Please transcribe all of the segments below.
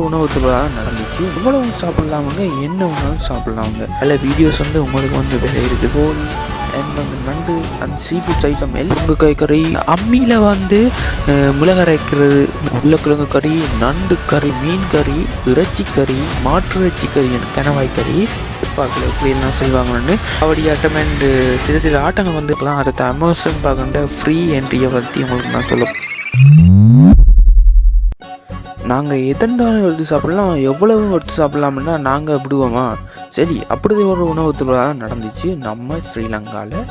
உணவு திருவிழா நடந்துச்சு. இவ்வளவு சாப்பிடலாமுங்க? என்ன வேணாலும் சாப்பிடலாமுங்க பல வீடியோஸ் வந்து உங்களுக்கு வந்து வேலை இருக்குது அண்ட் வந்து நண்டு அண்ட் சீ ஃபுட்ஸ் ஐட்டம் எல்லாம் கை கறி அம்மியில் வந்து அஹ், அரைக்கிறது உருளைக்கிழங்கு கறி நண்டு கறி மீன் கறி இறைச்சி கறி மாற்று இறைச்சி கறி கணவாய் கறி. பார்க்கல இப்படி எல்லாம் செய்வாங்கன்னு. கபடி ஆட்டம் அண்டு சில சில ஆட்டங்கள் வந்துக்கலாம் அடுத்த அமேசான் பார்க்கின்ற ஃப்ரீ என்ட்ரியை பற்றி உங்களுக்கு நான் சொல்ல நாங்கள் எத்தனை எடுத்து சாப்பிடலாம்? எவ்வளவு எடுத்து சாப்பிடலாம்னா நாங்கள் விடுவோமா? சரி அப்படி ஒரு உணவு திருவிழா நடந்துச்சு. நம்ம ஸ்ரீலங்காவில்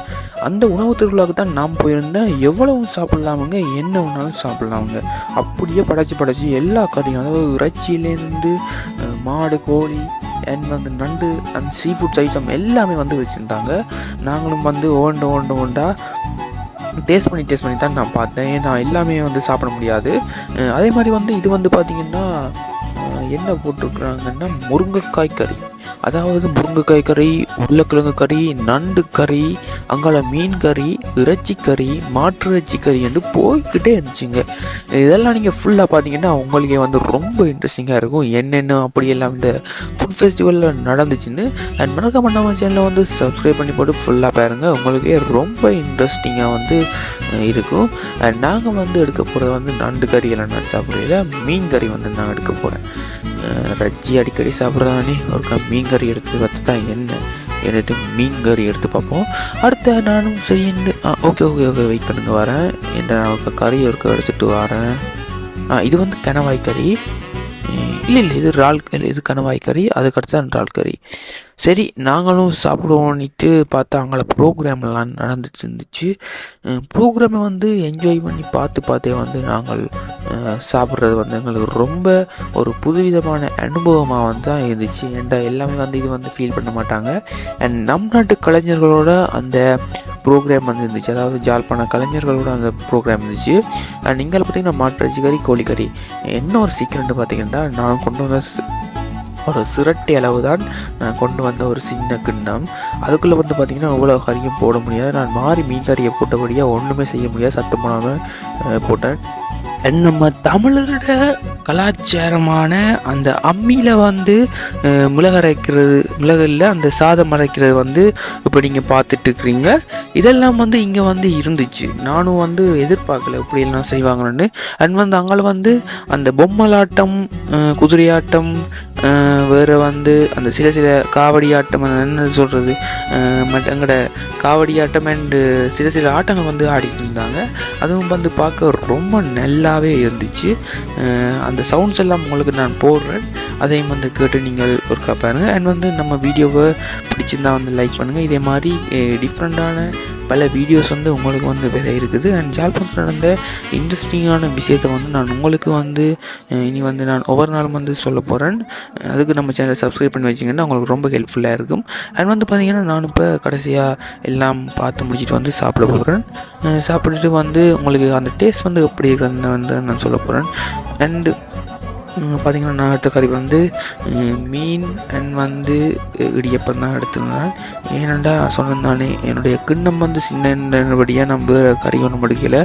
அந்த உணவு திருவிழாவுக்கு தான் நான் போயிருந்தேன். எவ்வளவு சாப்பிட்லாமுங்க? என்ன வேணாலும் சாப்பிட்லாமுங்க. அப்படியே படைச்சி படைச்சி எல்லா கறியும் அதாவது இறைச்சியிலேருந்து மாடு கோழி அண்ட் வந்து நண்டு அண்ட் சீ ஃபுட்ஸ் ஐட்டம் எல்லாமே வந்து வச்சுருந்தாங்க. நாங்களும் வந்து ஓண்டு ஓண்டு ஓண்டா டேஸ்ட் பண்ணி டேஸ்ட் பண்ணி தான் நான் பார்த்தேன். ஏன்னா எல்லாமே வந்து சாப்பிட முடியாது. அதே மாதிரி வந்து இது வந்து பார்த்திங்கன்னா என்ன போட்டிருக்குறாங்கன்னா முருங்கைக்காய் கறி. அதாவது முருங்கைக்காய் கறி உருளைக்கிழங்கு கறி நண்டு கறி அங்கால மீன் கறி இறைச்சி கறி மாற்று இறைச்சி கறி என்று போய்கிட்டே இருந்துச்சுங்க. இதெல்லாம் நீங்கள் ஃபுல்லாக பார்த்தீங்கன்னா உங்களுக்கே வந்து ரொம்ப இன்ட்ரெஸ்டிங்காக இருக்கும். என்னென்ன அப்படியெல்லாம் இந்த ஃபுட் ஃபெஸ்டிவலில் நடந்துச்சுன்னு அண்ட் மறக்க நம்ம சேனலை வந்து சப்ஸ்கிரைப் பண்ணி போட்டு ஃபுல்லாக பாருங்கள் உங்களுக்கே ரொம்ப இன்ட்ரெஸ்டிங்காக வந்து இருக்கும். அண்ட் நாங்கள் வந்து எடுக்க போகிறது வந்து நண்டு கறி எல்லாம் நான் சாப்பிட்றதில்ல மீன் கறி வந்து நான் எடுக்க போகிறேன் ரஜ்ஜி அடிக்கடி சாப்பிட்றதானே ஒரு மீன் கறி எடுத்து பார்த்து தான் என்ன? எடுத்து மீன் கறி எடுத்து பார்ப்போம். அடுத்த நானும் சரி ஓகே ஓகே ஓகே வெயிட் பண்ணுங்கள் வரேன். என்ற நான் கறி ஒருக்க எடுத்துகிட்டு வரேன். இது வந்து கணவாய் கறி. இல்லை இல்லை இது இறால் இல்லை இது கணவாய் கறி. அதுக்கடுத்து தான் இறால் கறி. சரி நாங்களும் சாப்பிடுவோன்ட்டு பார்த்தா அங்கே ப்ரோக்ராம்லாம் நடந்துட்டு இருந்துச்சு. ப்ரோக்ராமை வந்து என்ஜாய் பண்ணி பார்த்து பார்த்தே வந்து நாங்கள் சாப்பிட்றது வந்து எங்களுக்கு ரொம்ப ஒரு புதுவிதமான அனுபவமாக வந்து தான் இருந்துச்சு. ஏன்டா எல்லாமே வந்து இது வந்து ஃபீல் பண்ண மாட்டாங்க. அண்ட் நம் நாட்டு கலைஞர்களோட அந்த ப்ரோக்ராம் வந்து இருந்துச்சு. அதாவது ஜாழ்ப்பாண கலைஞர்களோட அந்த ப்ரோக்ராம் இருந்துச்சு. அண்ட் இங்கே பார்த்தீங்கன்னா மாட்டு கறி கோழிக்கறி என்ன ஒரு சீக்கிரம்னு பார்த்தீங்கன்னா நான் கொண்டு வந்த ஒரு சிரட்டை அளவு தான் நான் கொண்டு வந்த ஒரு சின்ன கிண்ணம். அதுக்குள்ளே வந்து பார்த்திங்கன்னா அவ்வளோ கறியும் போட முடியாது. நான் மாறி மீன் கறியை போட்டபடியாக ஒன்றுமே செய்ய முடியாது. சத்தம் போடாமல் போட்டேன். நம்ம தமிழரோட கலாச்சாரமான அந்த அம்மியில் வந்து மிளகரைக்கிறது மிளகில் அந்த சாதம் அரைக்கிறது வந்து இப்போ நீங்கள் பார்த்துட்டு இருக்கிறீங்க இதெல்லாம் வந்து இங்கே வந்து இருந்துச்சு. நானும் வந்து எதிர்பார்க்கல இப்படி எல்லாம் செய்வாங்கன்னு. அண்ட் வந்து அங்கே வந்து அந்த பொம்மலாட்டம் குதிரையாட்டம் வேறு வந்து அந்த சில சில காவடி ஆட்டம் என்ன சொல்கிறது எங்களோட காவடி ஆட்டம் அண்டு சில சில ஆட்டங்கள் வந்து ஆடிட்டு இருந்தாங்க. அதுவும் வந்து பார்க்க ரொம்ப நல்லாவே இருந்துச்சு. அந்த சவுண்ட்ஸ் எல்லாம் உங்களுக்கு நான் போடுறேன். அதையும் வந்து கேட்டு நீங்கள் ஒர்க்காக பாருங்கள் அண்ட் வந்து நம்ம வீடியோவை பிடிச்சிருந்தா வந்து லைக் பண்ணுங்கள் இதே மாதிரி டிஃப்ரெண்ட்டான பல வீடியோஸ் வந்து உங்களுக்கு வந்து வேற இருக்குது. அண்ட் ஜாழ்ப்பாணத்தில் நடந்த இன்ட்ரெஸ்டிங்கான விஷயத்தை வந்து நான் உங்களுக்கு வந்து இனி வந்து நான் ஒவ்வொரு நாளும் வந்து சொல்ல போகிறேன் அதுக்கு நம்ம சேனலை சப்ஸ்கிரைப் பண்ணி வச்சிங்கன்னா உங்களுக்கு ரொம்ப ஹெல்ப்ஃபுல்லாக இருக்கும். அண்ட் வந்து பார்த்திங்கன்னா நான் இப்போ கடைசியாக எல்லாம் பார்த்து முடிச்சிட்டு வந்து சாப்பிட போகிறேன் சாப்பிட்டுட்டு வந்து உங்களுக்கு அந்த டேஸ்ட் வந்து எப்படி இருக்குதுன்னு வந்து நான் சொல்ல போகிறேன் அண்டு பார்த்திங்கன்னா நான் எடுத்த கறி வந்து மீன் அண்ட் வந்து இடியப்பம் தான் எடுத்திருந்தேன் ஏனண்டா சொன்னேன் தானே என்னுடைய கிண்ணம் வந்து சின்னபடியாக நம்ம கறி ஒன்றும் முடிக்கல.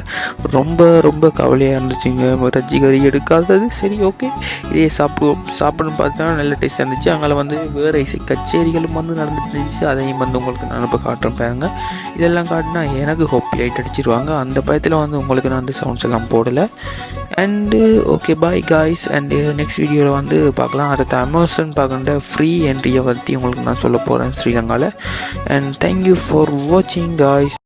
ரொம்ப ரொம்ப கவலையாக இருந்துச்சுங்க. ரஜ்ஜி கறி எடுக்காதது. சரி ஓகே இதே சாப்பிடுவோம் சாப்பிடணும் பார்த்தா நல்ல டேஸ்ட் இருந்துச்சு. அங்கே வந்து வேறு இசை கச்சேரிகளும் வந்து நடந்துருந்துச்சு இருந்துச்சு. அதையும் வந்து உங்களுக்கு நான் இப்போ காட்டுறேன் பாருங்க. இதெல்லாம் காட்டினா எனக்கு ஹோப்பி லைட் அடிச்சிருவாங்க. அந்த பயத்தில் வந்து உங்களுக்கு நான் வந்து சவுண்ட்ஸ் எல்லாம் போடலை. And okay bye guys and next வீடியோவில் வந்து பார்க்கலாம். அடுத்த அமேசான் பார்க்குற ஃப்ரீ என்ட்ரியை பற்றி உங்களுக்கு நான் சொல்ல போகிறேன் ஸ்ரீலங்காவில் அண்ட் தேங்க்யூ ஃபார் வாட்சிங் காய்ஸ்